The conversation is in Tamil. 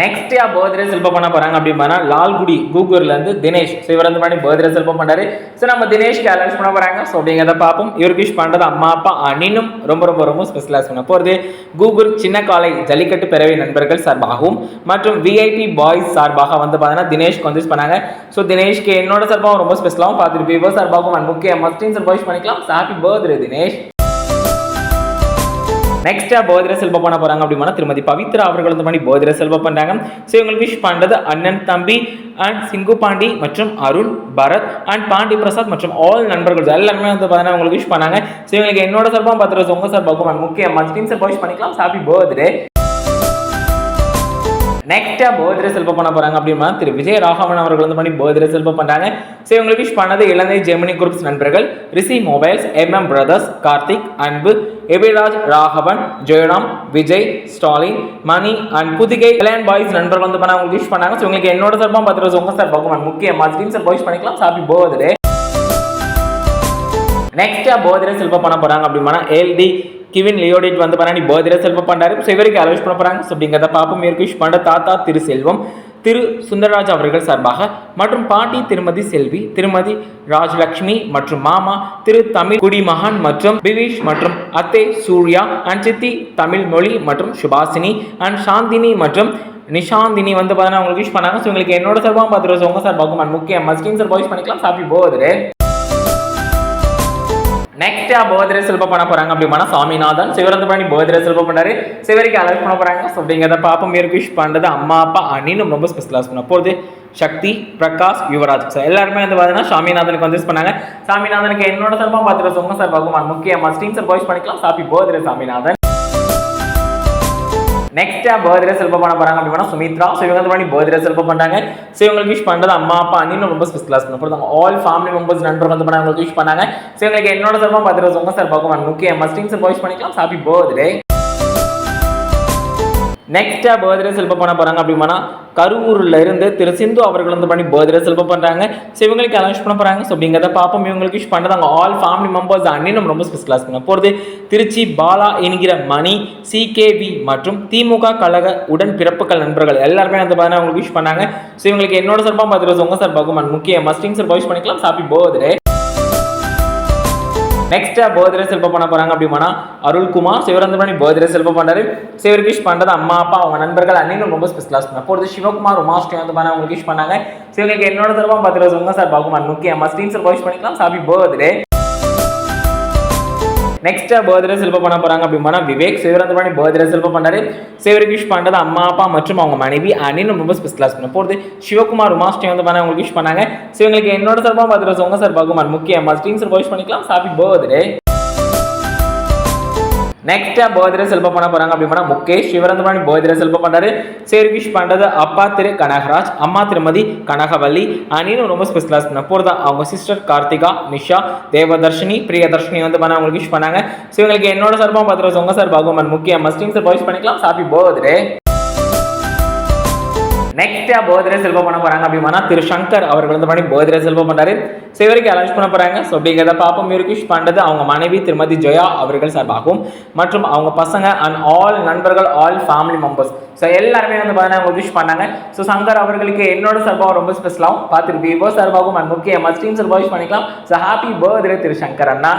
நெக்ஸ்ட் யா பர்த்டே செல்ப பண்ண போறாங்க அப்படின்னா லால்குடி கூகூர்ல இருந்து தினேஷ். ஸோ இவர் வந்து பண்ணி பர்த்டே செல்ப பண்ணாரு ஸோ நம்ம தினேஷ்க்கு அலௌன்ஸ் பண்ண போறாங்க. ஸோ அப்படிங்கிறத பார்ப்போம். இவருக்கு விஷ் பண்றது அம்மா அப்பா அனினும் ரொம்ப ரொம்ப ரொம்ப ஸ்பெஷலாக பண்ண போகிறது கூகுர் சின்ன காலை ஜல்லிக்கட்டு பிறவை நண்பர்கள் சார்பாகவும் மற்றும் விஐபி பாய்ஸ் சார்பாக வந்து பார்த்தீங்கன்னா தினேஷ்க்கு வந்து பண்ணாங்க. ஸோ தினேஷ்க்கு என்னோட சார்பாகவும் ரொம்ப ஸ்பெஷலாகவும் பார்த்துட்டு விவோ சார்பாகவும் அண்ட் முக்கிய மஸ்டின் சார் பாய்ஸ் பண்ணிக்கலாம் ஹாப்பி பர்த்டே தினேஷ். நெக்ஸ்டா போதிர செல்வம் பண்ண போறாங்க அப்படின்னா திருமதி பவித்ரா அவர்கள் வந்து பண்ணி போதிர செல்வம் பண்றாங்க. ஸோ இவங்களுக்கு விஷ் பண்றது அண்ணன் தம்பி அண்ட் சிங்கு பாண்டி மற்றும் அருள் பரத் அண்ட் பாண்டி பிரசாத் மற்றும் ஆல் நண்பர்கள். எல்லாருமே வந்து பார்த்தீங்கன்னா உங்களுக்கு விஷ் பண்ணாங்க. ஸோ இவங்களுக்கு என்னோட சார்பாக பார்த்துட்டு உங்க சார்பாகவும் முக்கியமாக முக்கிய சார் விஷ் பண்ணிக்கலாம். ஹாப்பி பர்த்டே நெக்ஸ்டா போதிர செல்ப பண்ண போறாங்க அப்படின்னா திரு விஜய் ராகவன் அவர்கள் வந்து பண்ணி போதிர செல்வம் பண்றாங்க. ஸோ இவங்களுக்கு விஷ் பண்ணது இலங்கை ஜெமினி குரூப்ஸ் நண்பர்கள் Rishi mobiles MM brothers Karthik Anbu Ebiraj Raghavan Jayaram Vijay Stalin Mani and Podhigai Kalyan boys நண்பர்கள் வந்து பண்ண உங்களுக்கு விஷ் பண்ணாங்க. ஸோ உங்களுக்கு என்னோட சார்பாக பார்த்துட்டு உங்க சார் பகவான். முக்கிய மஸ்டின் சார் பாய்ஸ் பண்ணிக்கலாம். சாப்பி போதே நெக்ஸ்டா பர்த்டே செல்வம் பண்ண போறாங்க அப்படின்னா எல்டி கிவின் லியோடிட் வந்து பண்ணி பர்த்டே செல்வம் பண்ணாரு ஸோ இவருக்கு அலோஸ் பண்ண போகிறாங்க ஸோ அப்படிங்கிறத பார்ப்போம். இவருக்கு விஷ் பண்ண தாத்தா திரு செல்வம் திரு சுந்தரராஜ் அவர்கள் சார்பாக மற்றும் பாட்டி திருமதி செல்வி திருமதி ராஜலக்ஷ்மி மற்றும் மாமா திரு தமிழ் குடிமகான் மற்றும் பிவிஷ் மற்றும் அத்தே சூர்யா அண்ட் சித்தி தமிழ் மொழி மற்றும் சுபாசினி அண்ட் சாந்தினி மற்றும் நிஷாந்தினி வந்து பார்த்தீங்கன்னா உங்களுக்கு விஷ் பண்ணாங்க. ஸோ உங்களுக்கு என்னோட சார்பாக பார்த்துருவோம். உங்க சார் பார்க்கும் முக்கிய மஸ்கின் சார் வாய்ஸ் பண்ணிக்கலாம். ஹாப்பி போகுது நெக்ஸ்ட் பர்த்டே செல்ப பண்ண போறாங்க அப்படின்னா சாமிநாதன். சிவரந்து பண்ணி பர்த்டே செல்ப பண்ணாரு சிவரிக்கு அலர்ட் பண்ண போறாங்க. ஸோ அப்படிங்கிறத பாப்பா இருக்கு விஷ் பண்றது அம்மா அப்பா அண்ணின்னு ரொம்ப ஸ்பெஷலாக பண்ண போகுது சக்தி பிரகாஷ் யுவராஜ். ஸோ எல்லாருமே வந்து பார்த்தீங்கன்னா சாமிநாதனுக்கு வந்து பண்ணாங்க. சாமிநாதனுக்கு என்னோட சார்பாக பார்த்துட்டு உங்க சார் பார்க்கும் முக்கிய மஸ்டின் சார் வாய்ஸ் பண்ணிக்கலாம் happy birthday Saminathan. Next birthday செல்பம் பண்ண போறாங்க அப்படின்னா சுமித்ரா. ஸோ இவங்க வந்து பண்ணி பர்த்டே செல்பம் பண்ணாங்க ஸோ இவங்களுக்கு விஷ் பண்றது அம்மா அப்பா அண்ணன் ரொம்ப ஸ்பெஷலாக பண்ண போறாங்க ஆல் ஃபேமிலி மெம்பர்ஸ் நண்பர் வந்து பண்ண அவங்களுக்கு விஷ் பண்ணாங்க. ஸோ இவங்களுக்கு என்னோட சார்பாக பார்த்துட்டு உங்க சார் பார்க்கும். முக்கிய மஸ்டிங் சார் வாய்ஸ் பண்ணிக்கலாம். ஹாப்பி பர்த்டே நெக்ஸ்ட்டாக பர்த்டே செல்பம் பண்ண போகிறாங்க அப்படின்னா கரூரில் இருந்து திரு சிந்து அவர்கள் வந்து பண்ணி பர்த்டே செல்பம் பண்ணுறாங்க ஸோ இவங்களுக்கு அனௌன்ஸ் பண்ண போகிறாங்க ஸோ அப்படிங்கிறத பார்ப்போம். இவங்களுக்கு விஷ் பண்ணுறாங்க ஆல் ஃபேமிலி மெம்பர்ஸ் அண்ணினும் ரொம்ப ஸ்பெஷலாக பண்ண போகிறது திருச்சி பாலா என்கிற மணி சிகேவி மற்றும் திமுக கழக உடன் பிறப்புகள் நண்பர்கள். எல்லாருமே வந்து பார்த்தீங்கன்னா அவங்களுக்கு விஷ் பண்ணாங்க. ஸோ இவங்களுக்கு என்னோட சார்பாக பார்த்துட்டு உங்கள் சார் பகுமான் முக்கிய மஸ்டிங் சார் விஷ் பண்ணிக்கலாம். ஹாப்பி பர்த்டே நெக்ஸ்ட்டு பர்த்டே செல்பம் பண்ண போகிறாங்க அப்படின்னா அருள்குமார் சிவரந்தமணி பர்த்டே செல்பம் பண்ணுறாரு சிவர் விஷ் பண்ணுறது அம்மா அப்பா அவங்க நண்பர்கள் அன்னையும் ரொம்ப ஸ்பெஷலாக பண்ண போகிறது சிவகுமார் உமாஸ்ரீ வந்து பண்ண அவங்களுக்கு விஷ் பண்ணாங்க. சிவங்களுக்கு என்னோட தரமாக பார்த்துட்டு உங்க சார் பாகுமார் முக்கியமாக மஸ்டீன் சார் விஷ் பண்ணிக்கலாம். சாபி பர்த்டே நெக்ஸ்ட்டாக பர்த்டே செல்ப பண்ண போகிறாங்க அப்படின்னா விவேக். சிவரந்தமணி பர்த்டே செல்ப பண்ணாரு. சிவருக்கு விஷ் பண்ணுறது அம்மா அப்பா மற்றும் அவங்க மனைவி அனின்னு ரொம்ப ஸ்பெஷலாக பண்ண போகிறது சிவகுமார் உமாஸ்ரீ வந்து பண்ண அவங்களுக்கு விஷ் பண்ணாங்க. சிவங்களுக்கு என்னோட சார்பாக பார்த்துட்டு உங்க சார் பாகுமான் முக்கிய ஸ்டீம் சார் விஷ் பண்ணிக்கலாம். ஹாப்பி பர்த்டே நெக்ஸ்ட் பர்த்டே செல்பம் பண்ண போறாங்க அப்படின்னா முகேஷ் சிவரந்தமணி பர்த்டே செல்பம் பண்ணாரு சேர்கிஷ் விஷ் பண்றது அப்பா திரு கனகராஜ் அம்மா திருமதி கனகவல்லி அனின்னு ரொம்ப ஸ்பெஷலாக பண்ண போகிறதா அவங்க சிஸ்டர் கார்த்திகா நிஷா தேவதர்ஷினி பிரியதர்ஷினி வந்து பண்ண அவங்களுக்கு விஷ் பண்ணாங்க. ஸோ இவங்களுக்கு என்னோட சார்பாக பார்த்துருவோம் உங்க சார் பாகுமன் முக்கிய மஸ்டிங் சார் விஷ் பண்ணிக்கலாம். ஹாப்பி பர்த்டே நெக்ஸ்டா பர்த்டே செல்வம் பண்ண போறாங்க அப்படின்னா திரு சங்கர் அவர்கள் வந்து பண்ணி பர்த்டே செல்வம் பண்றாரு. ஸோ இவருக்கு அலௌன்ஸ் பண்ண போறாங்க. ஸோ அப்படிங்கிறத பாப்போம் இவருக்கு விஷ் பண்றது அவங்க மனைவி திருமதி ஜெயா அவர்கள் சார்பாகவும் மற்றும் அவங்க பசங்க அண்ட் ஆல் நண்பர்கள் ஆல் ஃபேமிலி மெம்பர்ஸ் ஸோ எல்லாருமே வந்து பார்த்தீங்கன்னா அவங்க விஷ் பண்ணாங்க. ஸோ சங்கர் அவர்களுக்கு என்னோட சார்பாக ரொம்ப ஸ்பெஷலாகவும் பார்த்துட்டு விவோ சார்பாகவும் அண்ட் முக்கிய மஸ்டீம் சார்பாக விஷ் பண்ணிக்கலாம். So happy birthday Thiru Shankar அண்ணா.